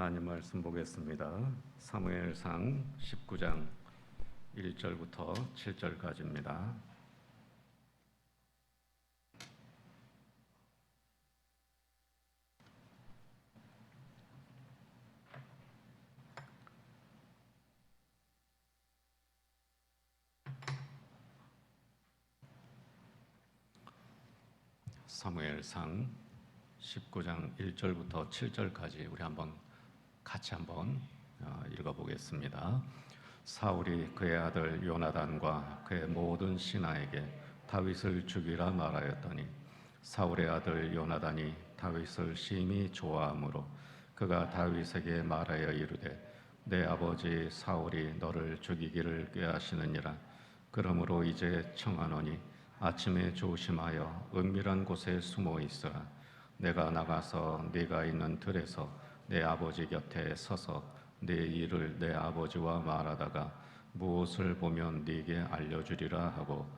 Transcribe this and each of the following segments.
하나님 말씀 보겠습니다. 사무엘상 19장 1절부터 7절까지입니다. 사무엘상 19장 1절부터 7절까지 우리 한번 같이 한번 어, 읽어보겠습니다. 사울이 그의 아들 요나단과 그의 모든 신하에게 다윗을 죽이라 말하였더니 사울의 아들 요나단이 다윗을 심히 좋아하므로 그가 다윗에게 말하여 이르되 내 아버지 사울이 너를 죽이기를 꾀하시느니라 그러므로 이제 청하노니 아침에 조심하여 은밀한 곳에 숨어 있으라 내가 나가서 네가 있는 들에서 내 아버지 곁에 서서 내 일을 내 아버지와 말하다가 무엇을 보면 네게 알려주리라 하고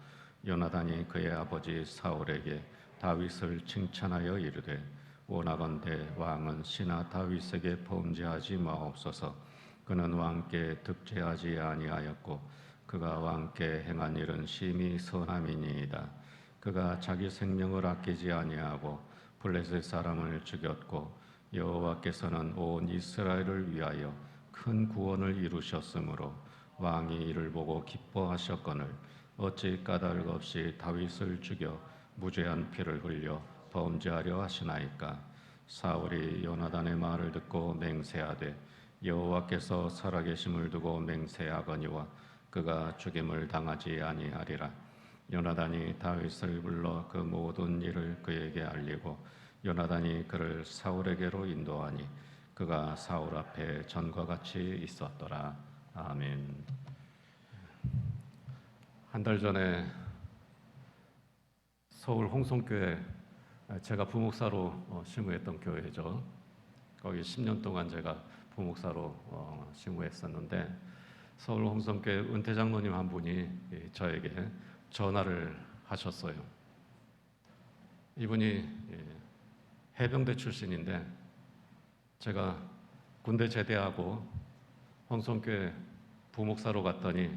요나단이 그의 아버지 사울에게 다윗을 칭찬하여 이르되 원하건대 왕은 신하 다윗에게 범죄하지 마옵소서. 그는 왕께 득죄하지 아니하였고 그가 왕께 행한 일은 심히 선함이니이다. 그가 자기 생명을 아끼지 아니하고 블레셋 사람을 죽였고 여호와께서는 온 이스라엘을 위하여 큰 구원을 이루셨으므로 왕이 이를 보고 기뻐하셨거늘 어찌 까닭 없이 다윗을 죽여 무죄한 피를 흘려 범죄하려 하시나이까? 사울이 요나단의 말을 듣고 맹세하되 여호와께서 살아계심을 두고 맹세하거니와 그가 죽임을 당하지 아니하리라. 요나단이 다윗을 불러 그 모든 일을 그에게 알리고 요나단이 그를 사울에게로 인도하니 그가 사울 앞에 전과 같이 있었더라. 아멘. 한 달 전에 서울 홍성교회 제가 부목사로 어, 심우했던 교회죠. 거기 10년 동안 제가 부목사로 어, 심우했었는데 서울 홍성교회 은퇴 장로님 한 분이 저에게 전화를 하셨어요. 이분이 예, 해병대 출신인데 제가 군대 제대하고 홍성교회 부목사로 갔더니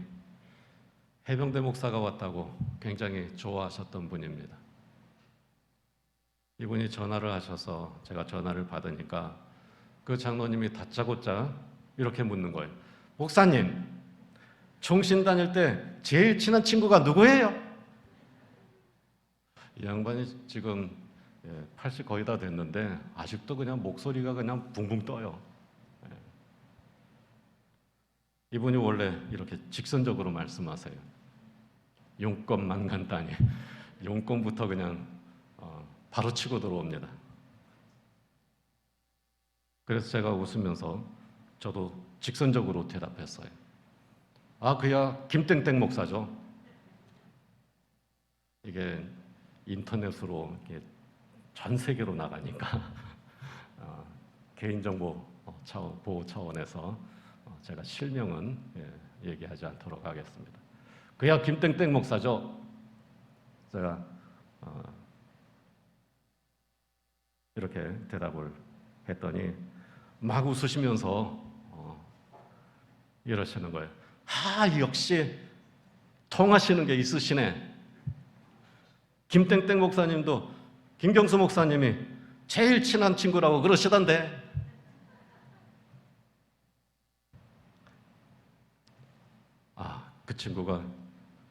해병대 목사가 왔다고 굉장히 좋아하셨던 분입니다. 이분이 전화를 하셔서 제가 전화를 받으니까 그 장로님이 다짜고짜 이렇게 묻는 거예요. 목사님, 총신 다닐 때 제일 친한 친구가 누구예요? 이 양반이 지금 80 예, 거의 다 됐는데 아직도 그냥 목소리가 그냥 붕붕 떠요. 예. 이분이 원래 이렇게 직선적으로 말씀하세요. 용건만 간단히 용건부터 그냥 어, 바로 치고 들어옵니다. 그래서 제가 웃으면서 저도 직선적으로 대답했어요. 아, 그야 김땡땡 목사죠. 이게 인터넷으로 전 세계로 나가니까 어, 개인정보 차원, 보호 차원에서 어, 제가 실명은 예, 얘기하지 않도록 하겠습니다. 그야 김땡땡 목사죠. 제가 어, 이렇게 대답을 했더니 막 웃으시면서 어, 이러시는 거예요. 아 역시 통하시는 게 있으시네. 김땡땡 목사님도 김경수 목사님이 제일 친한 친구라고 그러시던데. 아, 그 친구가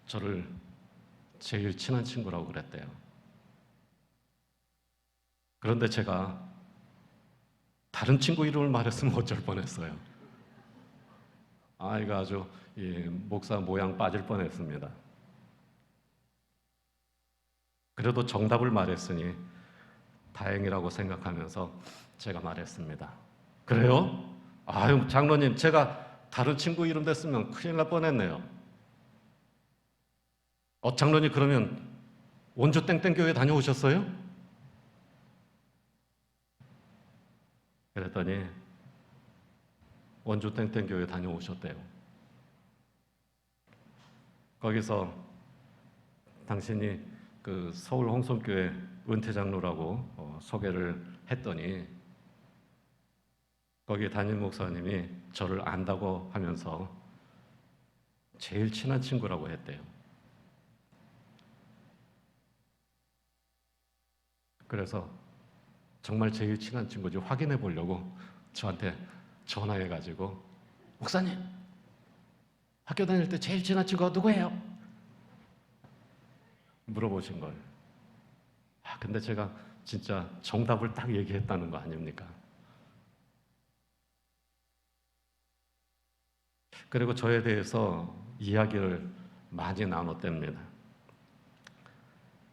저를 제일 친한 친구라고 그랬대요. 그런데 제가 다른 친구 이름을 말했으면 어쩔 뻔했어요. 아이가 아주 목사 모양 빠질 뻔했습니다. 그래도 정답을 말했으니 다행이라고 생각하면서 제가 말했습니다. 그래요? 아유, 장로님, 제가 다른 친구 이름 됐으면 큰일 날 뻔했네요. 어, 장로님, 그러면 원주 땡땡교회 다녀오셨어요? 그랬더니 원주 땡땡교회 다녀오셨대요. 거기서 당신이 그 서울 홍성교회 은퇴 장로라고 어, 소개를 했더니 거기 담임 목사님이 저를 안다고 하면서 제일 친한 친구라고 했대요. 그래서 정말 제일 친한 친구지 확인해 보려고 저한테 전화해 가지고 목사님 학교 다닐 때 제일 친한 친구가 누구예요? 물어보신 거예요. 아, 근데 제가 진짜 정답을 딱 얘기했다는 거 아닙니까? 그리고 저에 대해서 이야기를 많이 나눴답니다.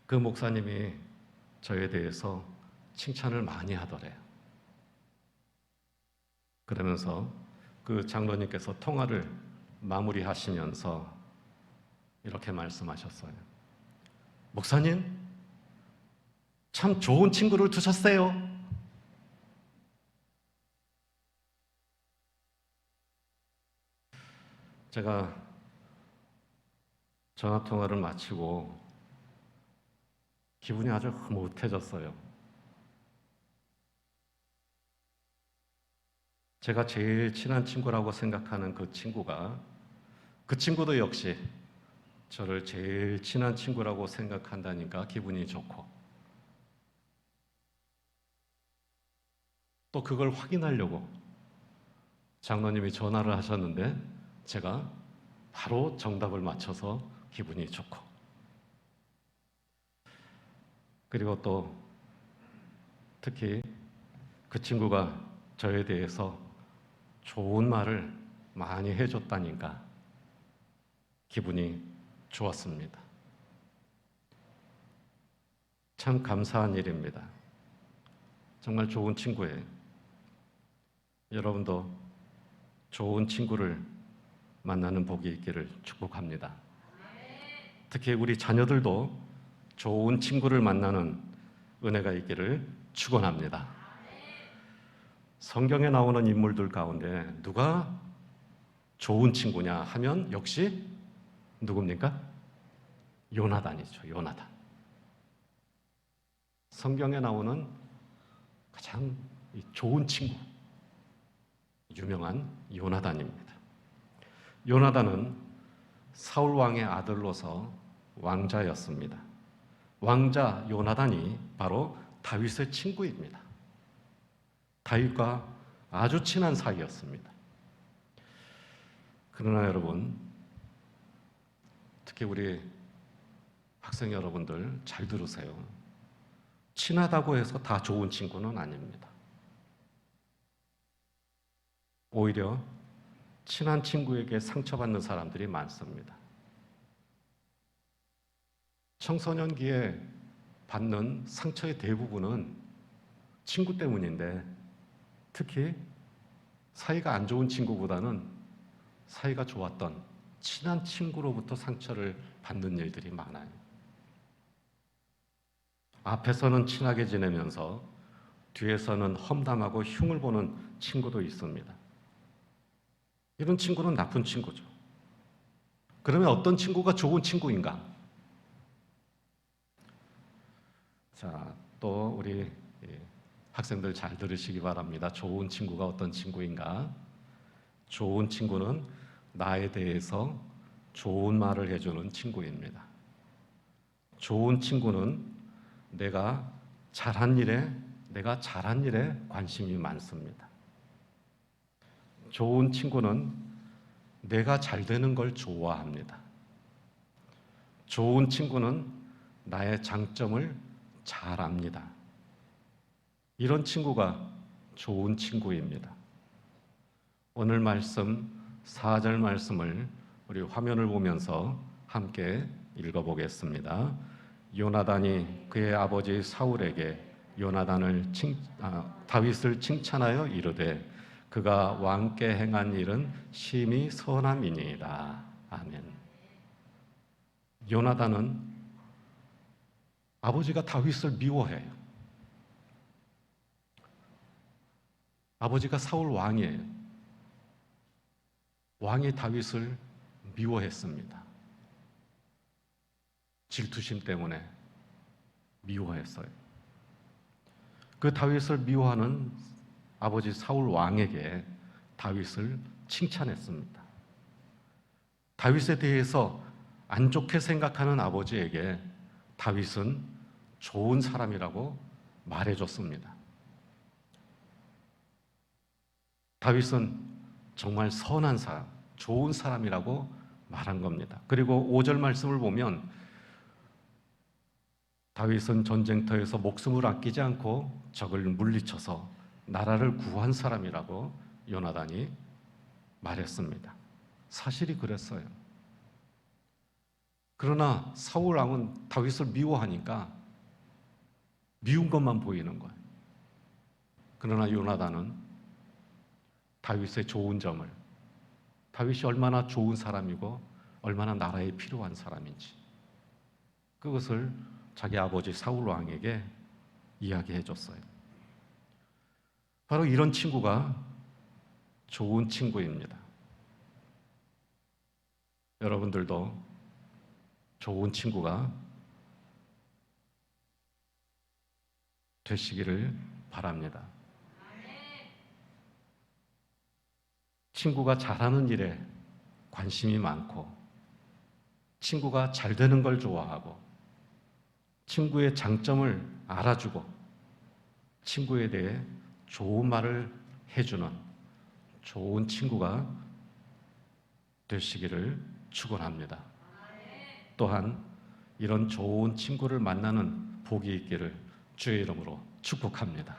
그 목사님이 저에 대해서 칭찬을 많이 하더래요. 그러면서 그 장로님께서 통화를 마무리하시면서 이렇게 말씀하셨어요. 목사님, 참 좋은 친구를 두셨어요. 제가 전화 통화를 마치고 기분이 아주 흐뭇해졌어요. 제가 제일 친한 친구라고 생각하는 그 친구가 그 친구도 역시 저를 제일 친한 친구라고 생각한다니까 기분이 좋고. 또 그걸 확인하려고 장로님이 전화를 하셨는데 제가 바로 정답을 맞춰서 기분이 좋고. 그리고 또 특히 그 친구가 저에 대해서 좋은 말을 많이 해줬다니까 기분이 좋았습니다. 참 감사한 일입니다. 정말 좋은 친구예요. 여러분도 좋은 친구를 만나는 복이 있기를 축복합니다. 특히 우리 자녀들도 좋은 친구를 만나는 은혜가 있기를 축원합니다. 성경에 나오는 인물들 가운데 누가 좋은 친구냐 하면 역시 누굽니까? 요나단이죠. 요나단. 성경에 나오는 가장 좋은 친구 유명한 요나단입니다. 요나단은 사울 왕의 아들로서 왕자였습니다. 왕자 요나단이 바로 다윗의 친구입니다. 다윗과 아주 친한 사이였습니다. 그러나 여러분, 특히 우리 학생 여러분들 잘 들으세요. 친하다고 해서 다 좋은 친구는 아닙니다. 오히려 친한 친구에게 상처받는 사람들이 많습니다. 청소년기에 받는 상처의 대부분은 친구 때문인데 특히 사이가 안 좋은 친구보다는 사이가 좋았던 친한 친구로부터 상처를 받는 일들이 많아요. 앞에서는 친하게 지내면서 뒤에서는 험담하고 흉을 보는 친구도 있습니다. 이런 친구는 나쁜 친구죠. 그러면 어떤 친구가 좋은 친구인가? 자, 또 우리 학생들 잘 들으시기 바랍니다. 좋은 친구가 어떤 친구인가? 좋은 친구는 나에 대해서 좋은 말을 해주는 친구입니다. 좋은 친구는 내가 잘한 일에, 내가 잘한 일에 관심이 많습니다. 좋은 친구는 내가 잘 되는 걸 좋아합니다. 좋은 친구는 나의 장점을 잘 압니다. 이런 친구가 좋은 친구입니다. 오늘 말씀 4절 말씀을 우리 화면을 보면서 함께 읽어보겠습니다. 요나단이 그의 아버지 사울에게 요나단을 칭, 아, 다윗을 칭찬하여 이르되 그가 왕께 행한 일은 심히 선함이니이다. 아멘. 요나단은 아버지가 다윗을 미워해요. 아버지가 사울 왕이에요. 왕이 다윗을 미워했습니다. 질투심 때문에 미워했어요. 그 다윗을 미워하는 아버지 사울 왕에게 다윗을 칭찬했습니다. 다윗에 대해서 안 좋게 생각하는 아버지에게 다윗은 좋은 사람이라고 말해줬습니다. 다윗은 정말 선한 사람, 좋은 사람이라고 말한 겁니다. 그리고 5절 말씀을 보면 다윗은 전쟁터에서 목숨을 아끼지 않고 적을 물리쳐서 나라를 구한 사람이라고 요나단이 말했습니다. 사실이 그랬어요. 그러나 사울 왕은 다윗을 미워하니까 미운 것만 보이는 거예요. 그러나 요나단은 다윗의 좋은 점을 다윗이 얼마나 좋은 사람이고 얼마나 나라에 필요한 사람인지 그것을 자기 아버지 사울 왕에게 이야기해 줬어요. 바로 이런 친구가 좋은 친구입니다. 여러분들도 좋은 친구가 되시기를 바랍니다. 친구가 잘하는 일에 관심이 많고, 친구가 잘 되는 걸 좋아하고, 친구의 장점을 알아주고, 친구에 대해 좋은 말을 해주는 좋은 친구가 되시기를 축원합니다. 또한 이런 좋은 친구를 만나는 복이 있기를 주의 이름으로 축복합니다.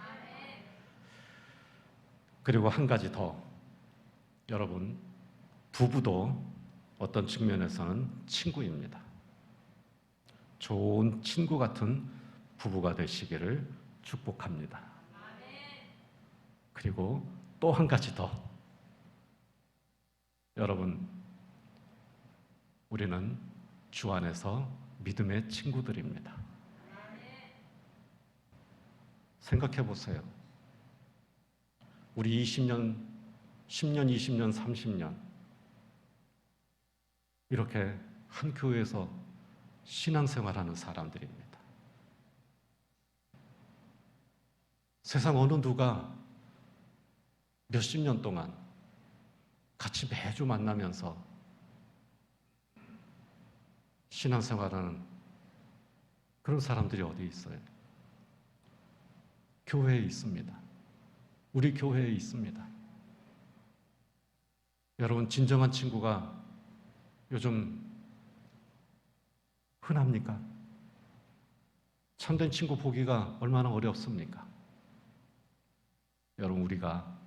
그리고 한 가지 더 여러분 부부도 어떤 측면에서는 친구입니다. 좋은 친구 같은 부부가 되시기를 축복합니다. 그리고 또 한 가지 더 여러분 우리는 주 안에서 믿음의 친구들입니다. 생각해 보세요. 우리 20년, 10년, 20년, 30년 이렇게 한 교회에서 신앙생활하는 사람들입니다. 세상 어느 누가 몇십 년 동안 같이 매주 만나면서 신앙생활하는 그런 사람들이 어디 있어요? 교회에 있습니다. 우리 교회에 있습니다. 여러분, 진정한 친구가 요즘 흔합니까? 참된 친구 보기가 얼마나 어렵습니까? 여러분, 우리가,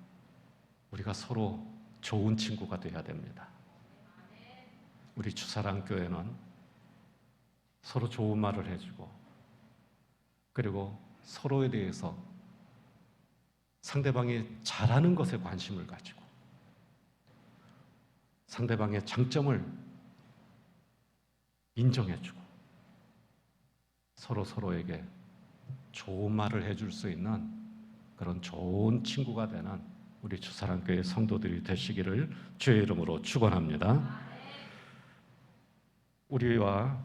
우리가 서로 좋은 친구가 되어야 됩니다. 우리 주사랑교회는 서로 좋은 말을 해주고, 그리고 서로에 대해서 상대방이 잘하는 것에 관심을 가지고 상대방의 장점을 인정해주고 서로 서로에게 좋은 말을 해줄 수 있는 그런 좋은 친구가 되는 우리 주사랑교회 성도들이 되시기를 주의 이름으로 축원합니다. 우리와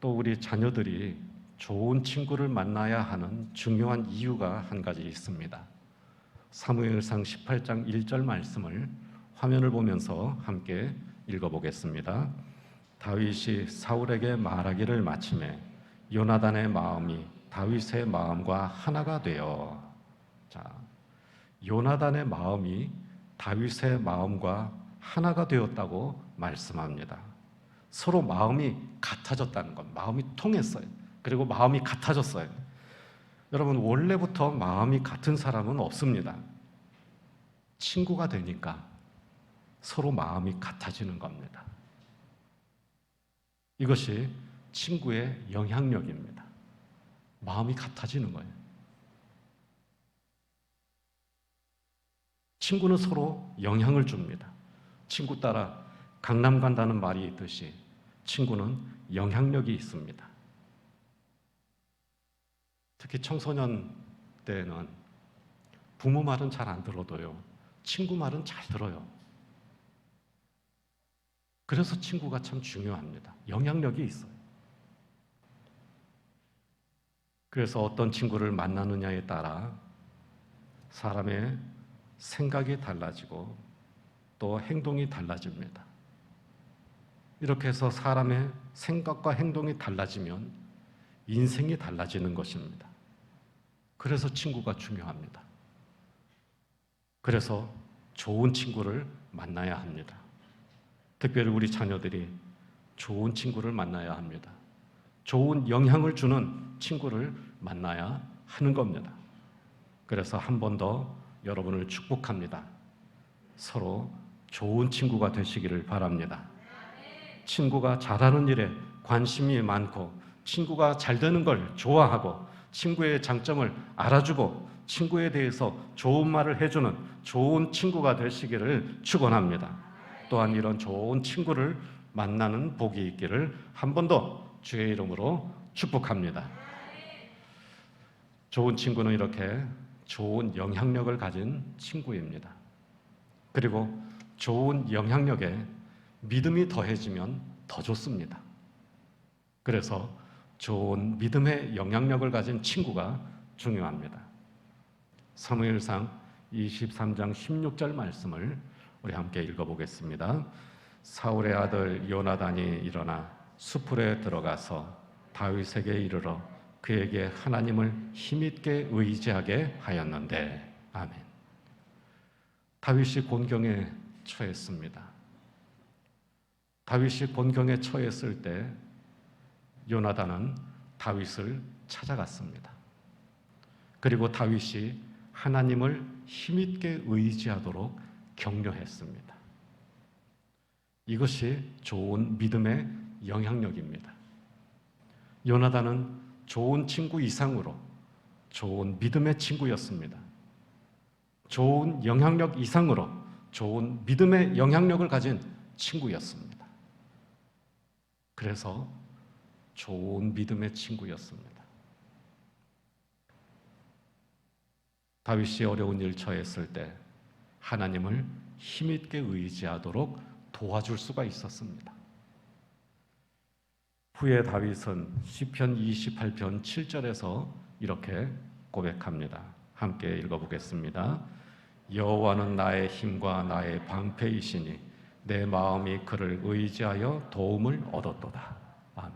또 우리 자녀들이 좋은 친구를 만나야 하는 중요한 이유가 한 가지 있습니다. 사무엘상 18장 1절 말씀을 화면을 보면서 함께 읽어보겠습니다. 다윗이 사울에게 말하기를 마침에 요나단의 마음이 다윗의 마음과 하나가 되어 자 요나단의 마음이 다윗의 마음과 하나가 되었다고 말씀합니다. 서로 마음이 같아졌다는 것, 마음이 통했어요. 그리고 마음이 같아졌어요. 여러분, 원래부터 마음이 같은 사람은 없습니다. 친구가 되니까 서로 마음이 같아지는 겁니다. 이것이 친구의 영향력입니다. 마음이 같아지는 거예요. 친구는 서로 영향을 줍니다. 친구 따라 강남 간다는 말이 있듯이 친구는 영향력이 있습니다. 특히 청소년 때는 부모 말은 잘 안 들어도요. 친구 말은 잘 들어요. 그래서 친구가 참 중요합니다. 영향력이 있어요. 그래서 어떤 친구를 만나느냐에 따라 사람의 생각이 달라지고 또 행동이 달라집니다. 이렇게 해서 사람의 생각과 행동이 달라지면 인생이 달라지는 것입니다. 그래서 친구가 중요합니다. 그래서 좋은 친구를 만나야 합니다. 특별히 우리 자녀들이 좋은 친구를 만나야 합니다. 좋은 영향을 주는 친구를 만나야 하는 겁니다. 그래서 한 번 더 여러분을 축복합니다. 서로 좋은 친구가 되시기를 바랍니다. 친구가 잘하는 일에 관심이 많고 친구가 잘 되는 걸 좋아하고 친구의 장점을 알아주고 친구에 대해서 좋은 말을 해주는 좋은 친구가 되시기를 축원합니다. 또한 이런 좋은 친구를 만나는 복이 있기를 한 번 더 주의 이름으로 축복합니다. 좋은 친구는 이렇게 좋은 영향력을 가진 친구입니다. 그리고 좋은 영향력에 믿음이 더해지면 더 좋습니다. 그래서 좋은 믿음의 영향력을 가진 친구가 중요합니다. 사무엘상 23장 16절 말씀을 우리 함께 읽어보겠습니다. 사울의 아들 요나단이 일어나 수풀에 들어가서 다윗에게 이르러 그에게 하나님을 힘있게 의지하게 하였는데 아멘. 다윗이 곤경에 처했습니다. 다윗이 곤경에 처했을 때 요나단은 다윗을 찾아갔습니다. 그리고 다윗이 하나님을 힘있게 의지하도록 격려했습니다. 이것이 좋은 믿음의 영향력입니다. 요나단은 좋은 친구 이상으로 좋은 믿음의 친구였습니다. 좋은 영향력 이상으로 좋은 믿음의 영향력을 가진 친구였습니다. 그래서 좋은 믿음의 친구였습니다. 다윗이 어려운 일 처했을 때 하나님을 힘있게 의지하도록 도와줄 수가 있었습니다. 후에 다윗은 시편 28편 7절에서 이렇게 고백합니다. 함께 읽어 보겠습니다. 여호와는 나의 힘과 나의 방패이시니 내 마음이 그를 의지하여 도움을 얻었도다. 아멘.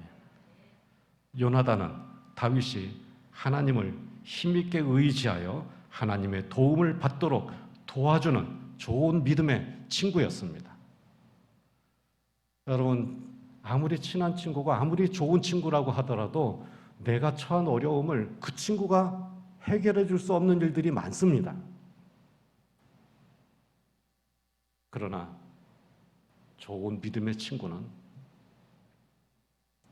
요나단은 다윗이 하나님을 힘있게 의지하여 하나님의 도움을 받도록 도와주는 좋은 믿음의 친구였습니다. 여러분, 아무리 친한 친구가 아무리 좋은 친구라고 하더라도 내가 처한 어려움을 그 친구가 해결해 줄 수 없는 일들이 많습니다. 그러나 좋은 믿음의 친구는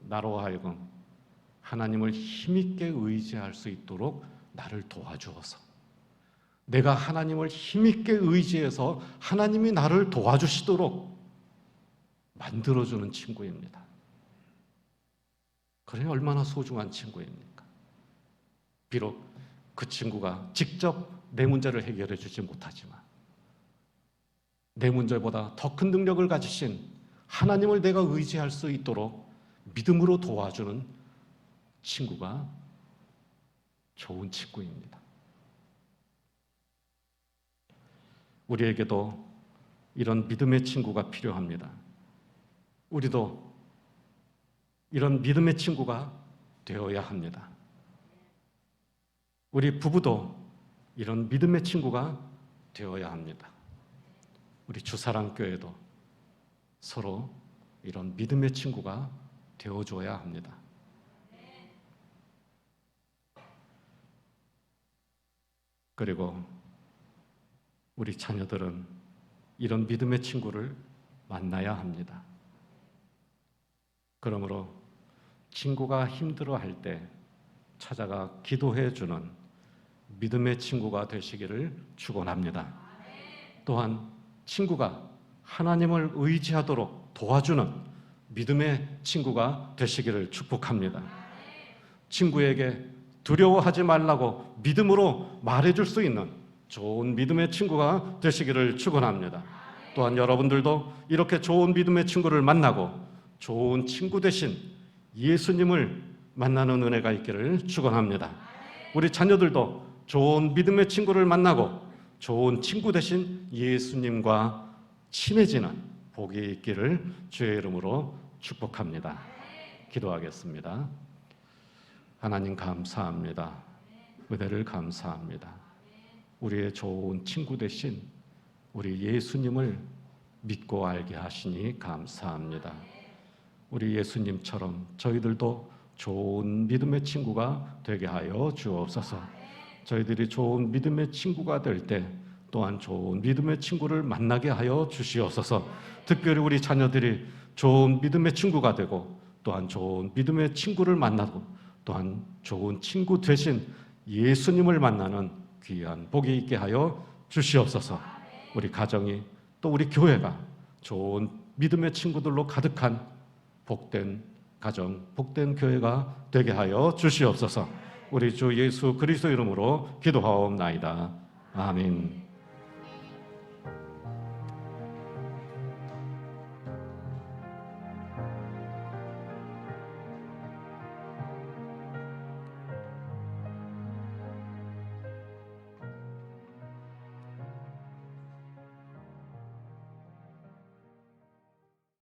나로 하여금 하나님을 힘있게 의지할 수 있도록 나를 도와주어서 내가 하나님을 힘있게 의지해서 하나님이 나를 도와주시도록 만들어주는 친구입니다. 그래 얼마나 소중한 친구입니까? 비록 그 친구가 직접 내 문제를 해결해 주지 못하지만 내 문제보다 더 큰 능력을 가지신 하나님을 내가 의지할 수 있도록 믿음으로 도와주는 친구가 좋은 친구입니다. 우리에게도 이런 믿음의 친구가 필요합니다. 우리도 이런 믿음의 친구가 되어야 합니다. 우리 부부도 이런 믿음의 친구가 되어야 합니다. 우리 주사랑교회도 서로 이런 믿음의 친구가 되어줘야 합니다. 그리고 우리 자녀들은 이런 믿음의 친구를 만나야 합니다. 그러므로 친구가 힘들어 할 때 찾아가 기도해 주는 믿음의 친구가 되시기를 축원합니다. 또한 친구가 하나님을 의지하도록 도와주는 믿음의 친구가 되시기를 축복합니다. 친구에게 두려워하지 말라고 믿음으로 말해 줄 수 있는 좋은 믿음의 친구가 되시기를 축원합니다. 또한 여러분들도 이렇게 좋은 믿음의 친구를 만나고 좋은 친구 대신 예수님을 만나는 은혜가 있기를 축원합니다. 우리 자녀들도 좋은 믿음의 친구를 만나고 좋은 친구 되신 예수님과 친해지는 복이 있기를 주의 이름으로 축복합니다. 기도하겠습니다. 하나님 감사합니다. 은혜를 감사합니다. 우리의 좋은 친구 되신 우리 예수님을 믿고 알게 하시니 감사합니다. 우리 예수님처럼 저희들도 좋은 믿음의 친구가 되게 하여 주옵소서. 저희들이 좋은 믿음의 친구가 될 때 또한 좋은 믿음의 친구를 만나게 하여 주시옵소서. 특별히 우리 자녀들이 좋은 믿음의 친구가 되고 또한 좋은 믿음의 친구를 만나고 또한 좋은 친구 되신 예수님을 만나는 귀한 복이 있게 하여 주시옵소서. 우리 가정이 또 우리 교회가 좋은 믿음의 친구들로 가득한 복된 가정, 복된 교회가 되게 하여 주시옵소서. 우리 주 예수 그리스도 이름으로 기도하옵나이다. 아멘.